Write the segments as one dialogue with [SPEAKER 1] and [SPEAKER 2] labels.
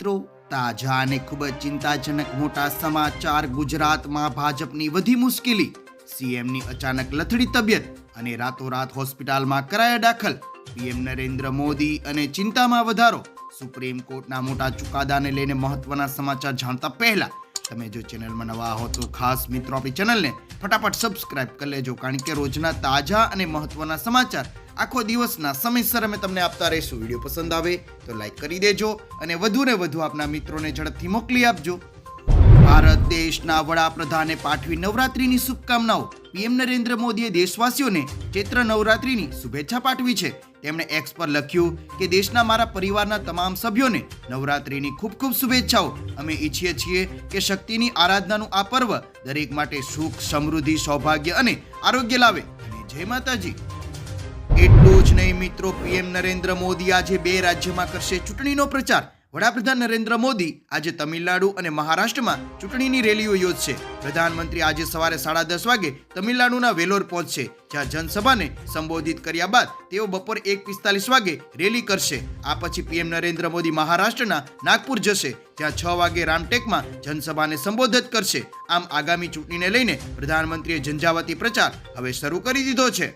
[SPEAKER 1] મિત્રો, તાજા અને ખૂબ જ ચિંતાજનક મોટા સમાચાર ગુજરાતમાં ભાજપની વધી મુશ્કેલી. સીએમની અચાનક લથડી તબિયત અને રાતોરાત હોસ્પિટલમાં કરાયા દાખલ. પીએમ નરેન્દ્ર મોદી અને ચિંતામાં વધારો. સુપ્રીમ કોર્ટના મોટા ચુકાદાને લઈને મહત્વના સમાચાર જાણતા પહેલા તમે જો ચેનલમાં નવા હો તો ખાસ મિત્રો આપણી ચેનલને ફટાફટ સબસ્ક્રાઇબ કરી લેજો, કારણ કે રોજના તાજા અને મહત્વના સમાચાર આખો દિવસના સમયસર અમે તમને આપતા રહીશું. વીડિયો પસંદ આવે તો લાઈક કરી દેજો અને વધુ ને વધુ આપના મિત્રોને ઝડપથી મોકલી આપજો. ભારત દેશના વડાપ્રધાને પાઠવી નવરાત્રીની શુભકામનાઓ પીએમ નરેન્દ્ર મોદીએ દેશવાસીઓને ચૈત્ર નવરાત્રીની શુભેચ્છા પાઠવી છે. તેમણે એક્સ પર લખ્યું કે, દેશના મારા પરિવારના તમામ સભ્યોને નવરાત્રીની ખૂબ ખૂબ શુભેચ્છાઓ. અમે ઈચ્છીએ છીએ કે શક્તિની આરાધનાનું આ પર્વ દરેક માટે સુખ, સમૃદ્ધિ, સૌભાગ્ય અને આરોગ્ય લાવે. અને જય માતાજી. એટલું જ નહીં મિત્રો, પીએમ નરેન્દ્ર મોદી આજે બે રાજ્યમાં કરશે ચૂંટણીનો પ્રચાર. વડાપ્રધાન નરેન્દ્ર મોદી આજે તમિલનાડુ અને મહારાષ્ટ્રમાં ચૂંટણીની રેલીઓ યોજશે. પ્રધાનમંત્રી આજે સવારે સાડા દસ વાગે તમિલનાડુના વેલોર પહોંચશે, જ્યાં જનસભાને સંબોધિત કર્યા બાદ તેઓ બપોર એક પિસ્તાલીસ વાગે રેલી કરશે. આ પછી પીએમ નરેન્દ્ર મોદી મહારાષ્ટ્રના નાગપુર જશે, જ્યાં છ વાગે રામટેકમાં જનસભાને સંબોધિત કરશે. આમ આગામી ચૂંટણીને લઈને પ્રધાનમંત્રીએ ઝંઝાવતી પ્રચાર હવે શરૂ કરી દીધો છે.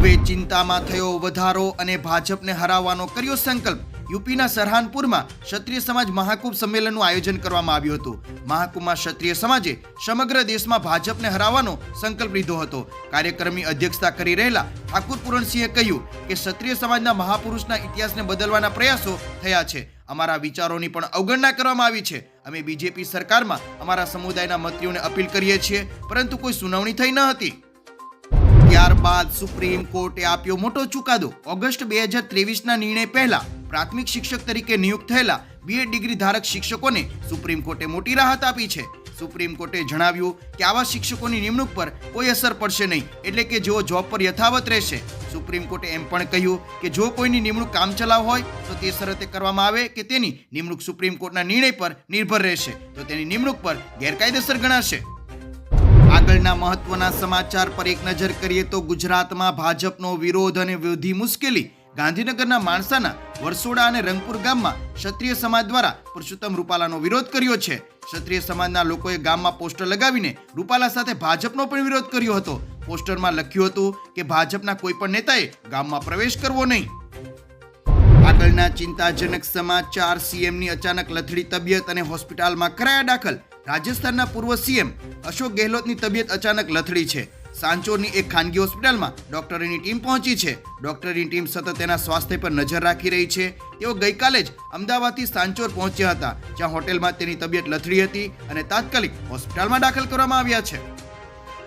[SPEAKER 1] હવે ચિંતામાં થયો વધારો અને ભાજપને હરાવવાનો કર્યો સંકલ્પ. યુપીના સરહાનપુરમાં ક્ષત્રિય સમાજ મહાકુંભ સંમેલનનું આયોજન કરવામાં આવ્યું હતું. મહાકુંભમાં ક્ષત્રિય સમાજે સમગ્ર દેશમાં ભાજપને હરાવવાનો સંકલ્પ લીધો હતો. કાર્યક્રમની અધ્યક્ષતા કરી રહેલા ઠાકુર પૂરણસિંહે કહ્યું કે ક્ષત્રિય સમાજના મહાપુરુષના ઇતિહાસને બદલવાના પ્રયાસો થયા છે. અમારા વિચારોની પણ અવગણના કરવામાં આવી છે. અમે બીજેપી સરકારમાં અમારા સમુદાયના મંત્રીઓને અપીલ કરીએ છીએ, પરંતુ કોઈ સુનાવણી થઈ ન હતી. ત્યારબાદ સુપ્રીમ કોર્ટે આપ્યો મોટો ચુકાદો. ઓગસ્ટ બે હજાર ત્રેવીસના નિર્ણય પહેલા પ્રાથમિક શિક્ષક તરીકે નિયુક્ત થયેલા બીએડ ડિગ્રી ધારક શિક્ષકોને સુપ્રીમ કોર્ટે મોટી રાહત આપી છે. સુપ્રીમ કોર્ટે જણાવ્યું કે આવા શિક્ષકોની નિમણૂક પર કોઈ અસર પડશે નહીં, એટલે કે જેઓ જોબ પર યથાવત રહેશે. સુપ્રીમ કોર્ટે એમ પણ કહ્યું કે જો કોઈની નિમણૂક કામચલાઉ હોય, તો તે શરતે કરવામાં આવે કે તેની નિમણૂક સુપ્રીમ કોર્ટના નિર્ણય પર નિર્ભર રહેશે. તો તેની નિમણૂક પર ગેરકાયદેસર ગણાશે. આગળના મહત્વના સમાચાર પર એક નજર કરીએ તો ગુજરાતમાં ભાજપનો વિરોધ અને વૃદ્ધિ મુશ્કેલી. ગાંધીનગરના માણસાના, વરસોડા અને રંગપુર ગામમાં ક્ષત્રિય સમાજ દ્વારા પુરુષોત્તમ રૂપાલાનો વિરોધ કર્યો છે. ક્ષત્રિય સમાજના લોકોએ ગામમાં પોસ્ટર લગાવીને રૂપાલા સાથે ભાજપનો પણ વિરોધ કર્યો હતો. પોસ્ટરમાં લખ્યું હતું કે ભાજપના કોઈ પણ નેતાએ ગામમાં પ્રવેશ કરવો નહીં. આગળના ચિંતાજનક સમાચાર, સીએમની અચાનક લથડી તબિયત અને હોસ્પિટલમાં કરાયા દાખલ. રાજસ્થાનના પૂર્વ સીએમ અશોક ગેહલોતની તબિયત અચાનક લથડી છે. સાંચોરની એક ખાનગી હોસ્પિટલમાં ડોક્ટરોની ટીમ પહોંચી છે. ડોક્ટરની ટીમ સતત તેના સ્વાસ્થ્ય પર નજર રાખી રહી છે. તેઓ ગઈકાલે જ અમદાવાદથી સાંચોર પહોંચ્યા હતા, જ્યાં હોટેલમાં તેની તબિયત લથડી હતી અને તાત્કાલિક હોસ્પિટલમાં દાખલ કરવામાં આવ્યા છે.